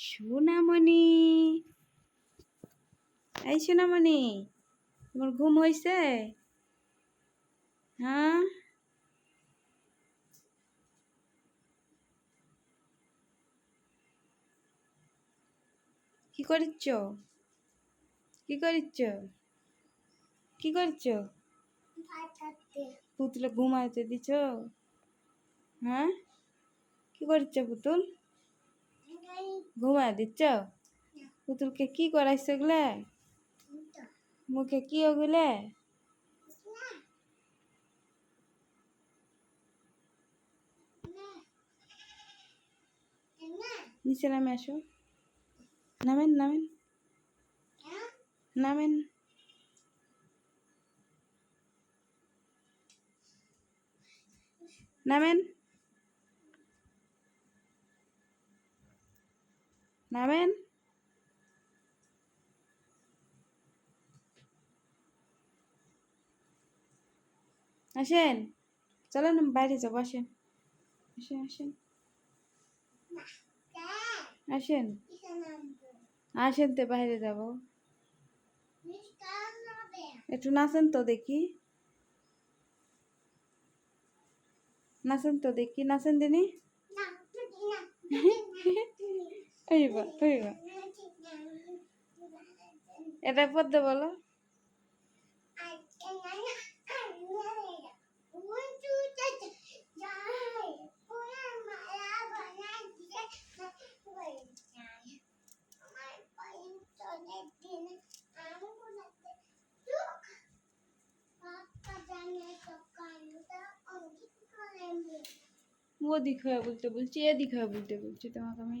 সোনামণি। এই সোনামণি তোমার ঘুম হয়েছে হ্যাঁ? কি করিচ্ছ? কি করিচ্ছ? কি করছ পুতুলে ঘুমাইতে দিছ? হ্যাঁ? কি করছ পুতুল? ঘুমায় দিচ্ছ? পুতুলকে কি করাইছ ওগুলা মুখে কি ওগুলা? নিচে নামে আসো। নামেন নামেন। নামেন। নামেন। নামেন আসেন চলেন বাইরে যাব আসেন আসেন আসেন আসেন আসেন তো বাইরে যাব একটু নাচেন তো দেখি নাচেন তো দেখি নাচেন দিনি ওই বা ওই বা এটা পদ্মে বলো। দিক হয়ে বলতে বলছি, এদিক হয়ে বলতে বলছি তোমাকে আমি।